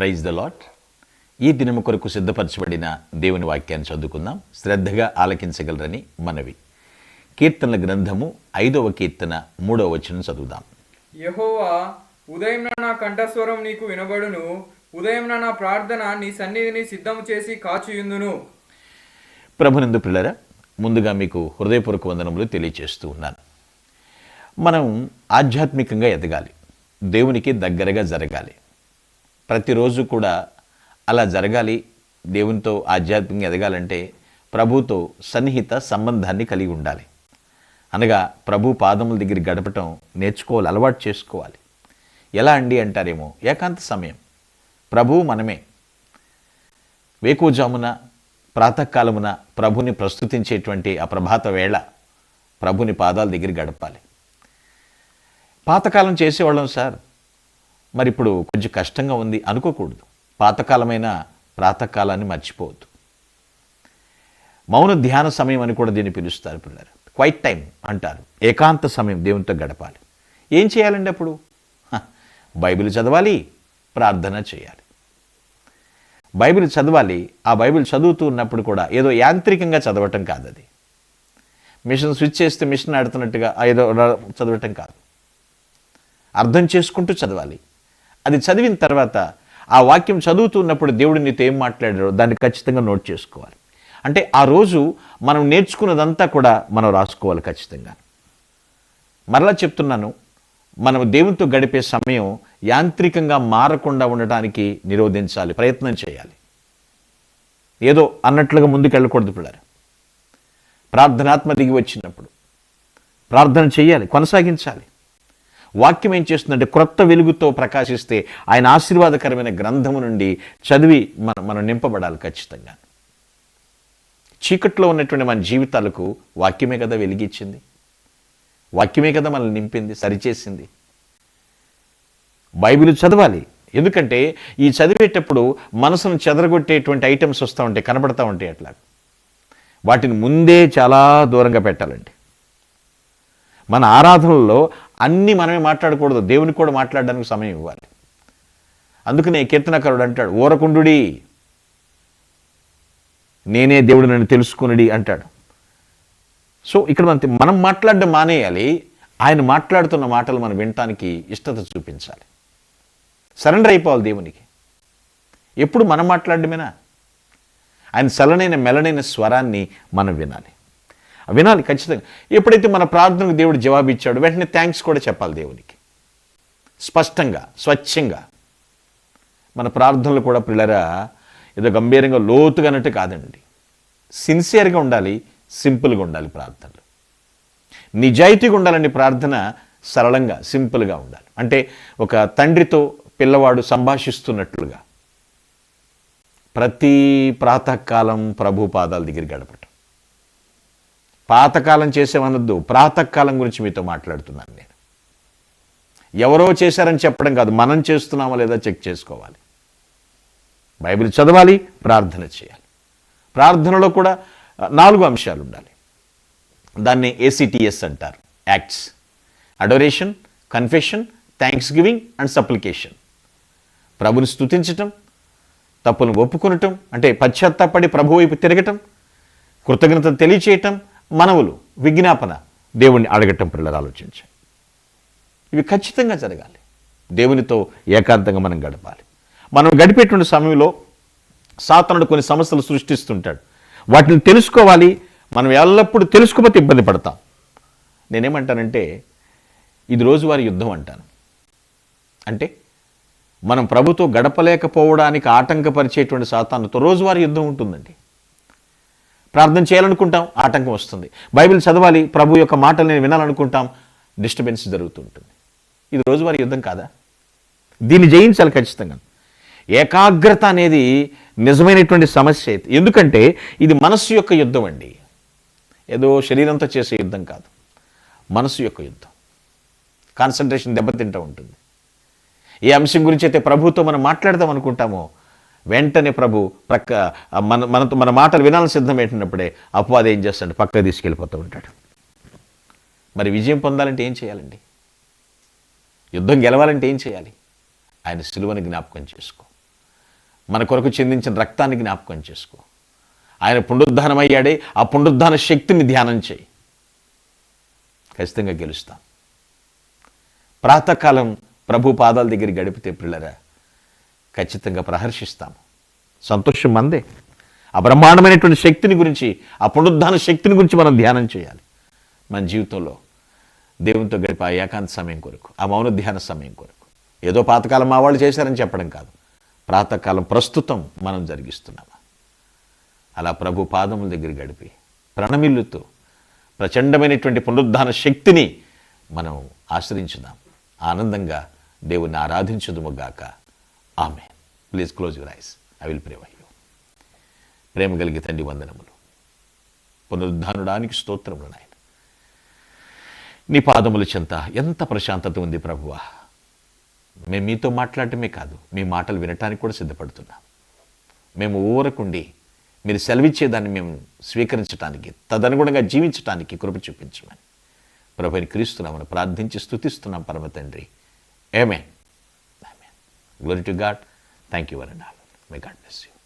Praise the lot ఈ దినము కొరకు సిద్ధపరచబడిన దేవుని వాక్యాన్ని చదువుకుందాం. శ్రద్ధగా ఆలకించగలరని మనవి. కీర్తనల గ్రంథము ఐదవ కీర్తన మూడవ వచనం చదువుదాం. యహోవా ఉదయం నా కంఠస్వరం నీకు వినబడును. ఉదయం నా ప్రార్థన నీ సన్నిధిని సిద్ధము చేసి కాచుయుందును. ప్రభునందు పిల్లరా ముందుగా మీకు హృదయపూర్వక వందనములు తెలియచేస్తూ ఉన్నాను. మనం ఆధ్యాత్మికంగా ఎదగాలి. దేవునికి దగ్గరగా జరగాలి. ప్రతిరోజు కూడా అలా జరగాలి. దేవునితో ఆధ్యాత్మికంగా ఎదగాలంటే ప్రభుతో సన్నిహిత సంబంధాన్ని కలిగి ఉండాలి. అనగా ప్రభు పాదముల దగ్గర గడపటం నేర్చుకోవాలి అలవాటు చేసుకోవాలి. ఎలా అండి అంటారేమో ఏకాంత సమయం. ప్రభు మనమే. వేకువజామున ప్రాతకాలమున ప్రభుని ప్రస్తుతించేటువంటి ఆ ప్రభాత వేళ ప్రభుని పాదాల దగ్గర గడపాలి. పాతకాలం చేసేవాళ్ళం సార్. మరి ఇప్పుడు కొంచెం కష్టంగా ఉంది అనుకోకూడదు. పాతకాలమైన ప్రాతకాలాన్ని మర్చిపోవద్దు. మౌన ధ్యాన సమయం అని కూడా దీన్ని పిలుస్తారు పిల్లలు. క్వైట్ టైం అంటారు. ఏకాంత సమయం దేవునితో గడపాలి. ఏం చేయాలండి అప్పుడు? బైబిల్ చదవాలి ప్రార్థన చేయాలి. బైబిల్ చదవాలి ఆ బైబిల్ చదువుతూ ఉన్నప్పుడు కూడా ఏదో యాంత్రికంగా చదవటం కాదు అది. మిషన్ స్విచ్ చేస్తే మిషన్ ఆడుతున్నట్టుగా ఏదో చదవటం కాదు. అర్థం చేసుకుంటూ చదవాలి. అది చదివిన తర్వాత ఆ వాక్యం చదువుతున్నప్పుడు దేవుడు నీతో ఏం మాట్లాడారో దాన్ని ఖచ్చితంగా నోట్ చేసుకోవాలి. అంటే ఆ రోజు మనం నేర్చుకున్నదంతా కూడా మనం రాసుకోవాలి ఖచ్చితంగా. మరలా చెప్తున్నాను మనం దేవునితో గడిపే సమయం యాంత్రికంగా మారకుండా ఉండటానికి నిరోధించాలి ప్రయత్నం చేయాలి. ఏదో అన్నట్లుగా ముందుకు వెళ్ళకూడదు పిల్లలు. ప్రార్థనాత్మ దిగి వచ్చినప్పుడు ప్రార్థన చేయాలి కొనసాగించాలి. వాక్యం ఏం చేస్తుందంటే క్రొత్త వెలుగుతో ప్రకాశిస్తే ఆయన ఆశీర్వాదకరమైన గ్రంథము నుండి చదివి మనం మనం నింపబడాలి ఖచ్చితంగా. చీకట్లో ఉన్నటువంటి మన జీవితాలకు వాక్యమే కదా వెలిగించింది వాక్యమే కదా మనల్ని నింపింది సరిచేసింది. బైబిల్ చదవాలి. ఎందుకంటే ఈ చదివేటప్పుడు మనసును చెదరగొట్టేటువంటి ఐటమ్స్ వస్తూ ఉంటాయి కనబడతా ఉంటాయి అట్లా వాటిని ముందే చాలా దూరంగా పెట్టాలండి. మన ఆరాధనలో అన్నీ మనమే మాట్లాడకూడదు. దేవునికి కూడా మాట్లాడడానికి సమయం ఇవ్వాలి. అందుకనే కీర్తనకరుడు అంటాడు ఊరకుండుడి నేనే దేవుడు నన్ను తెలుసుకునడి అంటాడు. సో ఇక్కడ మనం మనం మాట్లాడడం మానేయాలి. ఆయన మాట్లాడుతున్న మాటలు మనం వినటానికి ఇష్టత చూపించాలి. సరెండర్ అయిపోవాలి దేవునికి. ఎప్పుడు మనం మాట్లాడమేనా ఆయన సలనైన మెలనైన స్వరాన్ని మనం వినాలి. వినాలి ఖచ్చితంగా. ఎప్పుడైతే మన ప్రార్థనకు దేవుడు జవాబు ఇచ్చాడు వెంటనే థ్యాంక్స్ కూడా చెప్పాలి దేవునికి. స్పష్టంగా స్వచ్ఛంగా మన ప్రార్థనలు కూడా పిల్లరా ఏదో గంభీరంగా లోతుగా అన్నట్టు కాదండి. సిన్సియర్గా ఉండాలి సింపుల్గా ఉండాలి ప్రార్థనలు. నిజాయితీగా ఉండాలని ప్రార్థన సరళంగా సింపుల్గా ఉండాలి. అంటే ఒక తండ్రితో పిల్లవాడు సంభాషిస్తున్నట్లుగా ప్రతి ప్రాతకాలం ప్రభు పాదాల దగ్గర గడపటం. పాతకాలం చేసేమనొద్దు ప్రాతకాలం గురించి మీతో మాట్లాడుతున్నాను నేను. ఎవరో చేశారని చెప్పడం కాదు మనం చేస్తున్నామా లేదా చెక్ చేసుకోవాలి. బైబిల్ చదవాలి ప్రార్థన చేయాలి. ప్రార్థనలో కూడా నాలుగు అంశాలు ఉండాలి. దాన్ని ఏసీటీఎస్ అంటారు. Acts adoration confession thanksgiving and supplication ప్రభుని స్తుతించటం తప్పును ఒప్పుకొనటం అంటే పశ్చాత్తాపడి ప్రభు వైపు తిరగటం కృతజ్ఞత తెలియచేయటం మనవులు విజ్ఞాపన దేవుణ్ణి అడగటం పిల్లలు ఆలోచించాయి ఇవి ఖచ్చితంగా జరగాలి. దేవునితో ఏకాంతంగా మనం గడపాలి. మనం గడిపేటువంటి సమయంలో సాతనుడు కొన్ని సమస్యలు సృష్టిస్తుంటాడు. వాటిని తెలుసుకోవాలి. మనం ఎల్లప్పుడూ తెలుసుకోకపోతే ఇబ్బంది పడతాం. నేనేమంటానంటే ఇది రోజువారీ యుద్ధం అంటాను. అంటే మనం ప్రభుతో గడపలేకపోవడానికి ఆటంకపరిచేటువంటి సాతానుతో రోజువారీ యుద్ధం ఉంటుందండి. ప్రార్థన చేయాలనుకుంటాం ఆటంకం వస్తుంది. బైబిల్ చదవాలి ప్రభు యొక్క మాటలు నేను వినాలనుకుంటాం డిస్టర్బెన్స్ జరుగుతుంటుంది. ఇది రోజువారీ యుద్ధం కాదా? దీన్ని జయించాలి ఖచ్చితంగా. ఏకాగ్రత అనేది నిజమైనటువంటి సమస్య అయితే ఎందుకంటే ఇది మనస్సు యొక్క యుద్ధం అండి. ఏదో శరీరంతో చేసే యుద్ధం కాదు. మనస్సు యొక్క యుద్ధం. కాన్సన్ట్రేషన్ దెబ్బతింటూ ఉంటుంది. ఏ అంశం గురించి అయితే ప్రభుతో మనం మాట్లాడదాం అనుకుంటామో వెంటనే ప్రభు ప్రక్క మన మనతో మన మాటలు వినాలని సిద్ధమేటినప్పుడే అపవాది ఏం చేస్తాడు? పక్క తీసుకెళ్ళిపోతూ ఉంటాడు. మరి విజయం పొందాలంటే ఏం చేయాలండి? యుద్ధం గెలవాలంటే ఏం చేయాలి? ఆయన సిలువని జ్ఞాపకం చేసుకో. మన కొరకు చెందించిన రక్తాన్ని జ్ఞాపకం చేసుకో. ఆయన పునరుద్ధానమయ్యాడే ఆ పునరుద్ధాన శక్తిని ధ్యానం చేయి. ఖచ్చితంగా గెలుస్తాం. ప్రాతకాలం ప్రభు పాదాల దగ్గర గడిపితే పిల్లరా ఖచ్చితంగా ప్రహర్షిస్తాము. సంతోషం మందే. ఆ బ్రహ్మాండమైనటువంటి శక్తిని గురించి ఆ పునరుద్ధాన శక్తిని గురించి మనం ధ్యానం చేయాలి. మన జీవితంలో దేవునితో గడిపే ఆ ఏకాంత సమయం కొరకు ఆ మౌన ధ్యాన సమయం కొరకు. ఏదో పాతకాలం మా వాళ్ళు చేశారని చెప్పడం కాదు. ప్రాతకాలం ప్రస్తుతం మనం జరిగిస్తున్నాము అలా ప్రభు పాదముల దగ్గర గడిపి ప్రణమిల్లుతూ ప్రచండమైనటువంటి పునరుద్ధాన శక్తిని మనం ఆశ్రయించుదాం. ఆనందంగా దేవుణ్ణి ఆరాధించుదుముగాక ఆమె please close your eyes I will pray why ప్రేమ కలిగి తండ్రి వందనములు. పునరుద్ధానుడానికి స్తోత్రములు నాయన. నీ పాదముల చెంత ఎంత ప్రశాంతత ఉంది ప్రభువ. మేము మీతో మాట్లాడటమే కాదు మీ మాటలు వినటానికి కూడా సిద్ధపడుతున్నాం. మేము ఊరకుండి మీరు సెలవిచ్చేదాన్ని మేము స్వీకరించడానికి తదనుగుణంగా జీవించడానికి కృప చూపించమని. ప్రభుని క్రీస్తున్నామని ప్రార్థించి స్తుతిస్తున్నాం పరమ తండ్రి. ఏమే Glory to God. Thank you one and all. May God bless you.